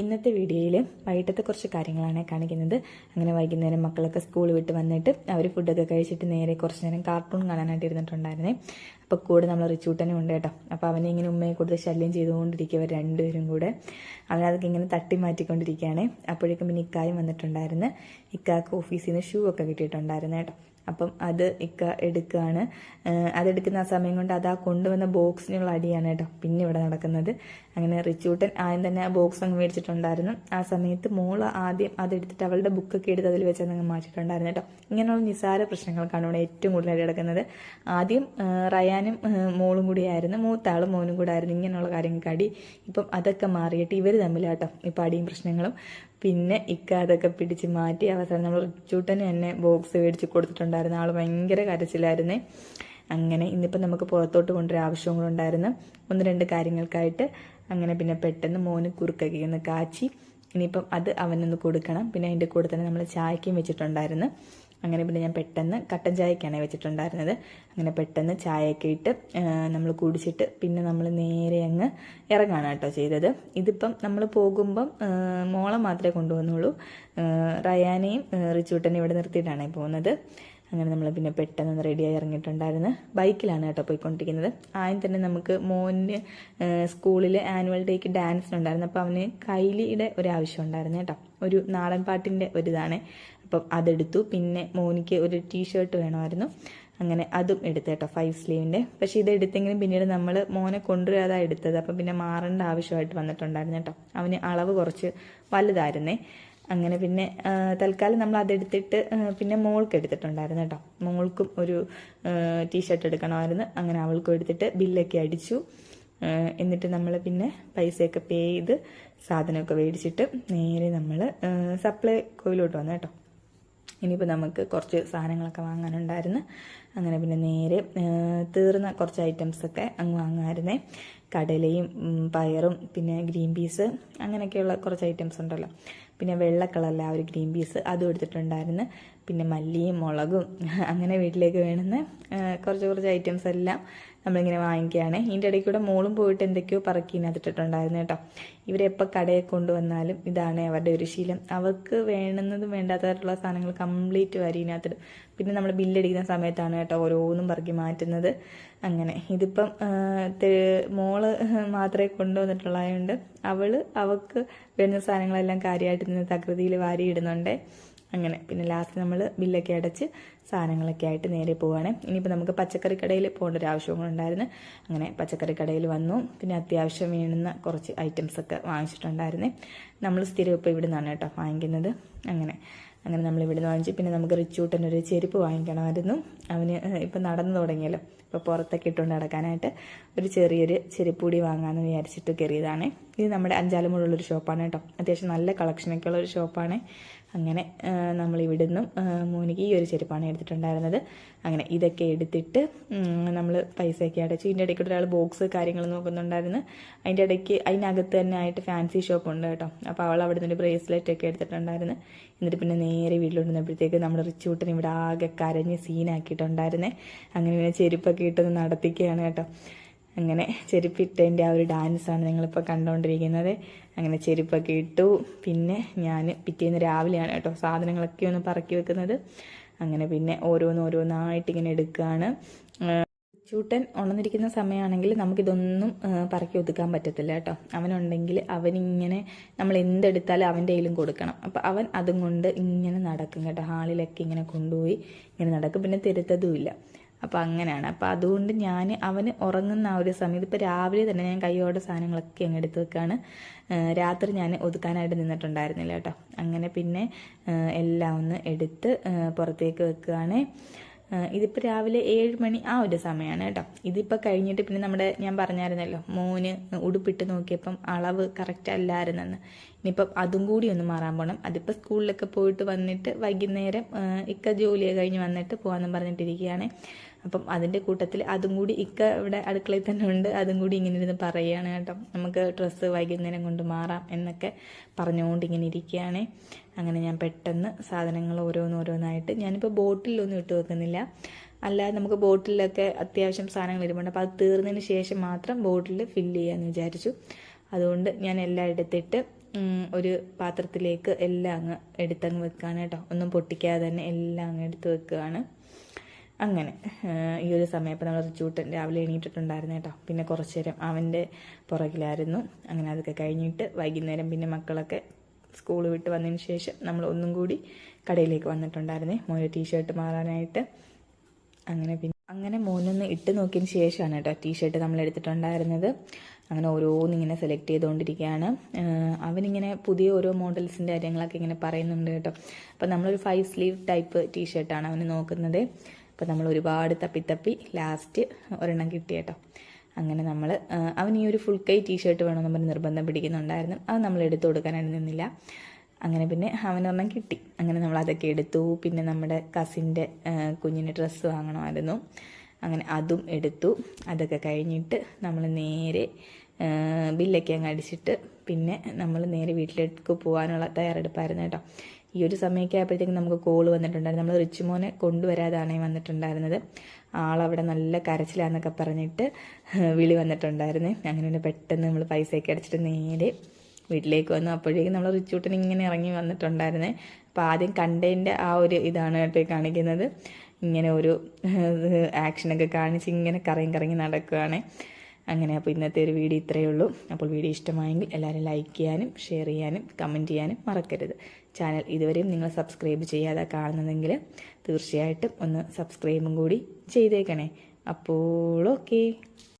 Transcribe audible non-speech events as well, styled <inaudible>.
ഇന്നത്തെ വീഡിയോയിൽ വൈകിട്ടത്തെ കുറച്ച് കാര്യങ്ങളാണ് കാണിക്കുന്നത്. അങ്ങനെ വൈകുന്നേരം മക്കളൊക്കെ സ്കൂൾ വിട്ട് വന്നിട്ട് അവർ ഫുഡൊക്കെ കഴിച്ചിട്ട് നേരെ കുറച്ച് നേരം കാർട്ടൂൺ കാണാനായിട്ട് ഇരുന്നിട്ടുണ്ടായിരുന്നേ. അപ്പോൾ കൂടെ നമ്മൾ റിച്ചൂട്ടനും ഉണ്ട് കേട്ടോ. അപ്പോൾ അവനെ ഇങ്ങനെ ഉമ്മയെ കൂടുതൽ ശല്യം ചെയ്തുകൊണ്ടിരിക്കുക രണ്ടുപേരും കൂടെ. അവനതൊക്കെ ഇങ്ങനെ തട്ടി മാറ്റിക്കൊണ്ടിരിക്കുകയാണ്. അപ്പോഴേക്കും പിന്നെ ഇക്കായും വന്നിട്ടുണ്ടായിരുന്നു. ഇക്കാക്ക് ഓഫീസിൽ നിന്ന് ഷൂ ഒക്കെ കിട്ടിയിട്ടുണ്ടായിരുന്നു കേട്ടോ. അപ്പം അത് ഇക്ക എടുക്കുകയാണ് അതെടുക്കുന്ന ആ സമയം കൊണ്ട് അത് ആ കൊണ്ടുവന്ന ബോക്സിനുള്ള അടിയാണ് കേട്ടോ പിന്നെ ഇവിടെ നടക്കുന്നത്. അങ്ങനെ റിച്ചൂട്ടൻ ആദ്യം തന്നെ ആ ബോക്സ് അങ്ങ് മേടിച്ചിട്ടുണ്ടായിരുന്നു. ആ സമയത്ത് മോൾ ആദ്യം അതെടുത്തിട്ട് അവളുടെ ബുക്കൊക്കെ എടുത്ത് അതിൽ വെച്ച് അങ്ങ് മാറ്റിയിട്ടുണ്ടായിരുന്നു കേട്ടോ. ഇങ്ങനെയുള്ള നിസാര പ്രശ്നങ്ങൾക്കാണ് ഇവിടെ ഏറ്റവും കൂടുതലായിട്ട് കിടക്കുന്നത്. ആദ്യം റയാനും മോളും കൂടിയായിരുന്നു. മൂത്താളും മോനും കൂടെ ആയിരുന്നു ഇങ്ങനെയുള്ള കാര്യങ്ങൾക്ക് അടി ഇപ്പം അതൊക്കെ മാറിയിട്ട് ഇവർ തമ്മിലാട്ടോ ഇപ്പം അടിയും പ്രശ്നങ്ങളും. പിന്നെ ഇക്ക അതൊക്കെ പിടിച്ച് മാറ്റി അവസാനം നമ്മൾ ചൂട്ടന് തന്നെ ബോക്സ് മേടിച്ച് കൊടുത്തിട്ടുണ്ടായിരുന്നു. ആൾ ഭയങ്കര കരച്ചിലായിരുന്നേ. അങ്ങനെ ഇന്നിപ്പം നമുക്ക് പുറത്തോട്ട് കൊണ്ടുവരാൻ ഉണ്ടായിരുന്നു. ഒന്ന് രണ്ട് കാര്യങ്ങൾക്കായിട്ട് അങ്ങനെ പിന്നെ പെട്ടെന്ന് മോന് കുറുക്കൊക്കെ ഒന്ന് കാച്ചി. ഇനിയിപ്പം അത് അവനൊന്ന് കൊടുക്കണം. പിന്നെ അതിന്റെ കൂടെ തന്നെ നമ്മൾ ചായക്കും വെച്ചിട്ടുണ്ടായിരുന്നു. അങ്ങനെ പിന്നെ ഞാൻ പെട്ടെന്ന് കട്ടൻ ചായക്കാണ് വെച്ചിട്ടുണ്ടായിരുന്നത്. അങ്ങനെ പെട്ടെന്ന് ചായയൊക്കെ ഇട്ട് നമ്മൾ കുടിച്ചിട്ട് പിന്നെ നമ്മൾ നേരെ അങ്ങ് ഇറങ്ങാണ് കേട്ടോ ചെയ്തത്. ഇതിപ്പം നമ്മൾ പോകുമ്പം മോളെ മാത്രമേ കൊണ്ടുവന്നുള്ളൂ ആ, റയാനെയും റിച്ചൂട്ടനെയും ഇവിടെ നിർത്തിയിട്ടാണ് പോകുന്നത്. അങ്ങനെ നമ്മൾ പിന്നെ പെട്ടെന്ന് റെഡിയായി ഇറങ്ങിയിട്ടുണ്ടായിരുന്നു. ബൈക്കിലാണ് കേട്ടോ പോയിക്കൊണ്ടിരിക്കുന്നത്. ആദ്യം തന്നെ നമുക്ക് മോന് സ്കൂളിൽ ആനുവൽ ഡേക്ക് ഡാൻസിനുണ്ടായിരുന്നു അപ്പോൾ അവന് കൈലിയുടെ ഒരു ആവശ്യം ഉണ്ടായിരുന്നു കേട്ടോ. ഒരു നാടൻ പാട്ടിന്റെ ഒരിതാണ്. അപ്പം അതെടുത്തു. പിന്നെ മോനിക്ക് ഒരു ടീഷർട്ട് വേണമായിരുന്നു. അങ്ങനെ അതും എടുത്തു കേട്ടോ ഫൈവ് സ്ലീവിന്റെ പക്ഷേ ഇത് എടുത്തെങ്കിലും പിന്നീട് നമ്മൾ മോനെ കൊണ്ടുവരാതാണ് എടുത്തത്. അപ്പം പിന്നെ മാറേണ്ട ആവശ്യമായിട്ട് വന്നിട്ടുണ്ടായിരുന്നു കേട്ടോ. അവന് അളവ് കുറച്ച് വലുതായിരുന്നേ. അങ്ങനെ പിന്നെ തൽക്കാലം നമ്മൾ അതെടുത്തിട്ട് പിന്നെ മോൾക്ക് എടുത്തിട്ടുണ്ടായിരുന്നു കേട്ടോ. മോൾക്കും ഒരു ടീഷർട്ട് എടുക്കണമായിരുന്നു. അങ്ങനെ അവൾക്കും എടുത്തിട്ട് ബില്ലൊക്കെ അടിച്ചു. എന്നിട്ട് നമ്മൾ പിന്നെ പൈസയൊക്കെ പേ ചെയ്ത് സാധനമൊക്കെ മേടിച്ചിട്ട് നേരെ നമ്മൾ സപ്ലൈ കോയിലോട്ട് വന്നു കേട്ടോ. ഇനിയിപ്പോൾ നമുക്ക് കുറച്ച് സാധനങ്ങളൊക്കെ വാങ്ങാനുണ്ടായിരുന്നു. അങ്ങനെ പിന്നെ നേരെ തീർന്ന കുറച്ച് ഐറ്റംസൊക്കെ അങ്ങ് വാങ്ങാമായിരുന്നേ. കടലയും പയറും പിന്നെ ഗ്രീൻ പീസ് അങ്ങനെയൊക്കെയുള്ള കുറച്ച് ഐറ്റംസ് ഉണ്ടല്ലോ. പിന്നെ വെള്ള കളറിലെ ആ ഒരു ഗ്രീൻ പീസ് അതും എടുത്തിട്ടുണ്ടായിരുന്നു. പിന്നെ മല്ലിയും മുളകും <laughs> അങ്ങനെ വീട്ടിലേക്ക് വേണ്ടുന്ന ആ, കുറച്ച് കുറച്ച് ഐറ്റംസ് എല്ലാം നമ്മളിങ്ങനെ വാങ്ങിക്കുകയാണ്. ഇതിന്റെ ഇടയ്ക്ക് കൂടെ മോളും പോയിട്ട് എന്തൊക്കെയോ പറക്കി ഇതിനകത്തിട്ടുണ്ടായിരുന്നു കേട്ടോ ഇവരെപ്പോൾ കടയിൽ കൊണ്ടുവന്നാലും ഇതാണ് അവരുടെ ഒരു ശീലം. അവർക്ക് വേണ്ടുന്നതും വേണ്ടാത്തതായിട്ടുള്ള സാധനങ്ങൾ കംപ്ലീറ്റ് വരി ഇതിനകത്തിട്ട് പിന്നെ നമ്മൾ ബില്ലടിക്കുന്ന സമയത്താണ് കേട്ടോ ഓരോന്നും പറക്കി മാറ്റുന്നത്. അങ്ങനെ ഇതിപ്പം മോൾ മാത്രമേ കൊണ്ടുവന്നിട്ടുള്ളതായതുകൊണ്ട് അവൾ അവൾക്ക് വേണ്ട സാധനങ്ങളെല്ലാം കാര്യമായിട്ട് നിന്ന് തകൃതിയിൽ വാരിയിടുന്നുണ്ട്. അങ്ങനെ. പിന്നെ ലാസ്റ്റ് നമ്മൾ ബില്ലൊക്കെ അടച്ച് സാധനങ്ങളൊക്കെ ആയിട്ട് നേരെ പോവുകയാണ് ഇനിയിപ്പോൾ നമുക്ക് പച്ചക്കറി കടയിൽ പോകേണ്ട ഒരു ആവശ്യവും ഉണ്ടായിരുന്നു അങ്ങനെ പച്ചക്കറി കടയിൽ വന്നു. പിന്നെ അത്യാവശ്യം വേണ്ടുന്ന കുറച്ച് ഐറ്റംസൊക്കെ വാങ്ങിച്ചിട്ടുണ്ടായിരുന്നേ. നമ്മൾ സ്ഥിരം ഇപ്പോൾ ഇവിടെ നിന്നാണ് കേട്ടോ വാങ്ങിക്കുന്നത്. അങ്ങനെ. അങ്ങനെ നമ്മൾ ഇവിടെ നിന്ന് വാങ്ങിച്ചു. പിന്നെ നമുക്ക് റിച്ചൂട്ടനൊരു ചെരുപ്പ് വാങ്ങിക്കണമായിരുന്നു. അവന് ഇപ്പം നടന്നു തുടങ്ങിയല്ലോ. ഇപ്പോൾ പുറത്തൊക്കെ ഇട്ടുകൊണ്ട് നടക്കാനായിട്ട് ഒരു ചെറിയൊരു ചെരുപ്പ് കൂടി വാങ്ങാമെന്ന് വിചാരിച്ചിട്ട് കയറിയതാണ്. ഇത് നമ്മുടെ അഞ്ചാലുമുള്ളൊരു ഷോപ്പാണ് കേട്ടോ. അത്യാവശ്യം നല്ല കളക്ഷനൊക്കെ ഉള്ള ഒരു ഷോപ്പാണ് അങ്ങനെ നമ്മൾ ഇവിടുന്നും മോനിക്ക് ഈ ഒരു ചെരുപ്പാണ് എടുത്തിട്ടുണ്ടായിരുന്നത്. അങ്ങനെ ഇതൊക്കെ എടുത്തിട്ട് നമ്മൾ പൈസയൊക്കെ അടച്ചു ഇതിന്റെ ഇടയ്ക്ക് ഒരാൾ ബോക്സ് കാര്യങ്ങൾ നോക്കുന്നുണ്ടായിരുന്നു. അതിന്റെ ഇടയ്ക്ക് അതിനകത്ത് തന്നെ ആയിട്ട് ഫാൻസി ഷോപ്പ് ഉണ്ട് കേട്ടോ. അപ്പോൾ അവൾ അവിടെ നിന്ന് ബ്രേസ്ലെറ്റ് ഒക്കെ എടുത്തിട്ടുണ്ടായിരുന്നു. എന്നിട്ട് പിന്നെ നേരെ വീട്ടിലോട്ടുന്നപ്പോഴത്തേക്ക് നമ്മൾ റിച്ചൂട്ടിന് ഇവിടെ ആകെ കരഞ്ഞ് സീനാക്കിയിട്ടുണ്ടായിരുന്നേ. അങ്ങനെ പിന്നെ ചെരുപ്പൊക്കെ ഇട്ടൊന്ന് നടത്തിക്കുകയാണ് കേട്ടോ. അങ്ങനെ ചെരുപ്പിട്ടതിന്റെ ആ ഒരു ഡാൻസാണ് നിങ്ങളിപ്പോൾ കണ്ടുകൊണ്ടിരിക്കുന്നത് അങ്ങനെ ചെരുപ്പൊക്കെ ഇട്ടു. പിന്നെ ഞാൻ പിറ്റേന്ന് രാവിലെയാണ് കേട്ടോ സാധനങ്ങളൊക്കെ ഒന്ന് പറക്കി വെക്കുന്നത്. അങ്ങനെ പിന്നെ ഓരോന്നോരോന്നായിട്ട് ഇങ്ങനെ എടുക്കുകയാണ് ചൂട്ടൻ ഉണർന്നിരിക്കുന്ന സമയമാണെങ്കിൽ നമുക്കിതൊന്നും പറക്കി ഒതുക്കാൻ പറ്റത്തില്ല കേട്ടോ. അവനുണ്ടെങ്കിൽ അവനിങ്ങനെ നമ്മൾ എന്തെടുത്താലും അവന്റെ കയ്യിലും കൊടുക്കണം. അപ്പം അവൻ അതും കൊണ്ട് ഇങ്ങനെ നടക്കും കേട്ടോ. ഹാളിലൊക്കെ ഇങ്ങനെ കൊണ്ടുപോയി ഇങ്ങനെ നടക്കും. പിന്നെ തിരുത്തതുമില്ല അപ്പോൾ അങ്ങനെയാണ്. അപ്പോൾ അതുകൊണ്ട് ഞാൻ അവന് ഉറങ്ങുന്ന ആ ഒരു സമയത്ത് ഇപ്പോൾ രാവിലെ തന്നെ ഞാൻ കൈയോടെ സാധനങ്ങളൊക്കെ അങ്ങ് എടുത്ത് വെക്കാണ്. രാത്രി ഞാൻ ഒതുക്കാനായിട്ട് നിന്നിട്ടുണ്ടായിരുന്നില്ല കേട്ടോ. അങ്ങനെ പിന്നെ എല്ലാം ഒന്ന് എടുത്ത് പുറത്തേക്ക് വെക്കുകയാണ് ഇതിപ്പോൾ രാവിലെ ഏഴ് മണി ആ ഒരു സമയമാണ് കേട്ടോ. ഇതിപ്പോൾ കഴിഞ്ഞിട്ട് പിന്നെ നമ്മുടെ ഞാൻ പറഞ്ഞായിരുന്നല്ലോ മോന് ഉടുപ്പിട്ട് നോക്കിയപ്പം അളവ് കറക്റ്റ് അല്ലായിരുന്നെന്ന്. ഇനിയിപ്പം അതും കൂടി ഒന്ന് മാറാൻ പോകണം അതിപ്പോൾ സ്കൂളിലൊക്കെ പോയിട്ട് വന്നിട്ട് വൈകുന്നേരം ഇക്ക ജോലിയെ കഴിഞ്ഞ് വന്നിട്ട് പോകാമെന്ന് പറഞ്ഞിട്ടിരിക്കുകയാണ്. അപ്പം അതിന്റെ കൂട്ടത്തിൽ അതും കൂടി ഇക്ക ഇവിടെ അടുക്കളയിൽ തന്നെ ഉണ്ട്. അതും കൂടി ഇങ്ങനെ ഇരുന്ന് പറയുകയാണ് കേട്ടോ. നമുക്ക് ഡ്രസ്സ് വൈകുന്നേരം കൊണ്ട് മാറാം എന്നൊക്കെ പറഞ്ഞുകൊണ്ട് ഇങ്ങനെ ഇരിക്കുകയാണ്. അങ്ങനെ ഞാൻ പെട്ടെന്ന് സാധനങ്ങൾ ഓരോന്നോരോന്നായിട്ട് ഞാനിപ്പോൾ ബോട്ടിലൊന്നും ഇട്ട് വെക്കുന്നില്ല. അല്ലാതെ നമുക്ക് ബോട്ടിലൊക്കെ അത്യാവശ്യം സാധനങ്ങൾ ഇരിപ്പുണ്ട് അപ്പോൾ അത് തീർന്നതിന് ശേഷം മാത്രം ബോട്ടിൽ ഫില്ല് ചെയ്യാമെന്ന് വിചാരിച്ചു. അതുകൊണ്ട് ഞാൻ എല്ലാം എടുത്തിട്ട് ഒരു പാത്രത്തിലേക്ക് എല്ലാം അങ്ങ് എടുത്തങ്ങ് വെക്കുകയാണ് കേട്ടോ. ഒന്നും പൊട്ടിക്കാതെ തന്നെ എല്ലാം അങ്ങ് എടുത്ത് വെക്കുകയാണ് അങ്ങനെ. ഈ ഒരു സമയം ഇപ്പോൾ നമ്മൾ റിച്ചൂട്ടൻ രാവിലെ എണീറ്റിട്ടുണ്ടായിരുന്നു കേട്ടോ. പിന്നെ കുറച്ച് നേരം അവന്റെ പുറകിലായിരുന്നു. അങ്ങനെ അതൊക്കെ കഴിഞ്ഞിട്ട് വൈകുന്നേരം പിന്നെ മക്കളൊക്കെ സ്കൂൾ വിട്ട് വന്നതിന് ശേഷം നമ്മൾ ഒന്നും കൂടി കടയിലേക്ക് വന്നിട്ടുണ്ടായിരുന്നേ. മോനെ ടീഷർട്ട് മാറാനായിട്ട്. അങ്ങനെ പിന്നെ അങ്ങനെ മോനൊന്ന് ഇട്ട് നോക്കിയതിന് ശേഷമാണ് കേട്ടോ ടീഷർട്ട് നമ്മൾ എടുത്തിട്ടുണ്ടായിരുന്നത്. അങ്ങനെ ഓരോന്നിങ്ങനെ സെലക്ട് ചെയ്തുകൊണ്ടിരിക്കുകയാണ്. അവനിങ്ങനെ പുതിയ ഓരോ മോഡൽസിന്റെ കാര്യങ്ങളൊക്കെ ഇങ്ങനെ പറയുന്നുണ്ട് കേട്ടോ. അപ്പം നമ്മളൊരു ഫൈവ് സ്ലീവ് ടൈപ്പ് ടീഷർട്ടാണ് അവന് നോക്കുന്നത്. അപ്പം നമ്മൾ ഒരുപാട് തപ്പി തപ്പി ലാസ്റ്റ് ഒരെണ്ണം കിട്ടി കേട്ടോ. അങ്ങനെ നമ്മൾ അവൻ ഈ ഒരു ഫുൾ കൈ ടീഷർട്ട് വേണമെന്ന് പറഞ്ഞ് നിർബന്ധം പിടിക്കുന്നുണ്ടായിരുന്നു. അത് നമ്മൾ എടുത്തു കൊടുക്കാനായിട്ട് നിന്നില്ല. അങ്ങനെ പിന്നെ അവനൊരെണ്ണം കിട്ടി. അങ്ങനെ നമ്മൾ അതൊക്കെ എടുത്തു. പിന്നെ നമ്മുടെ കസിന്റെ കുഞ്ഞിന് ഡ്രസ്സ് വാങ്ങണമായിരുന്നു. അങ്ങനെ അതും എടുത്തു. അതൊക്കെ കഴിഞ്ഞിട്ട് നമ്മൾ നേരെ ബില്ലൊക്കെ അങ്ങ് അടിച്ചിട്ട് പിന്നെ നമ്മൾ നേരെ വീട്ടിലേക്ക് പോകാനുള്ള തയ്യാറെടുപ്പായിരുന്നു കേട്ടോ. ഈ ഒരു സമയമൊക്കെ ആയപ്പോഴത്തേക്കും നമുക്ക് കോൾ വന്നിട്ടുണ്ടായിരുന്നു. നമ്മൾ റിച്ചുമോനെ കൊണ്ടുവരാതാണ് വന്നിട്ടുണ്ടായിരുന്നത്. ആളവിടെ നല്ല കരച്ചിലാന്നൊക്കെ പറഞ്ഞിട്ട് വിളി വന്നിട്ടുണ്ടായിരുന്നു. അങ്ങനെ പെട്ടെന്ന് നമ്മൾ പൈസയൊക്കെ അടിച്ചിട്ട് നേരെ വീട്ടിലേക്ക് വന്നു. അപ്പോഴേക്കും നമ്മൾ റിച്ചൂട്ടൻ ഇങ്ങനെ ഇറങ്ങി വന്നിട്ടുണ്ടായിരുന്നേ. അപ്പോൾ ആദ്യം കണ്ടതിന്റെ ആ ഒരു ഇതാണ് കേട്ടോ കാണിക്കുന്നത്. ഇങ്ങനെ ഒരു ആക്ഷനൊക്കെ കാണിച്ച് ഇങ്ങനെ കറങ്ങി കറങ്ങി നടക്കുകയാണ് അങ്ങനെ അപ്പോൾ ഇന്നത്തെ ഒരു വീഡിയോ ഇത്രയേ ഉള്ളൂ. അപ്പോൾ വീഡിയോ ഇഷ്ടമായെങ്കിൽ എല്ലാവരും ലൈക്ക് ചെയ്യാനും ഷെയർ ചെയ്യാനും കമന്റ് ചെയ്യാനും മറക്കരുത്. ചാനൽ ഇതുവരെയും നിങ്ങൾ സബ്സ്ക്രൈബ് ചെയ്യാതെ കാണുന്നതെങ്കിൽ തീർച്ചയായിട്ടും ഒന്ന് സബ്സ്ക്രൈബും കൂടി ചെയ്തേക്കണേ. അപ്പോൾ ഓക്കേ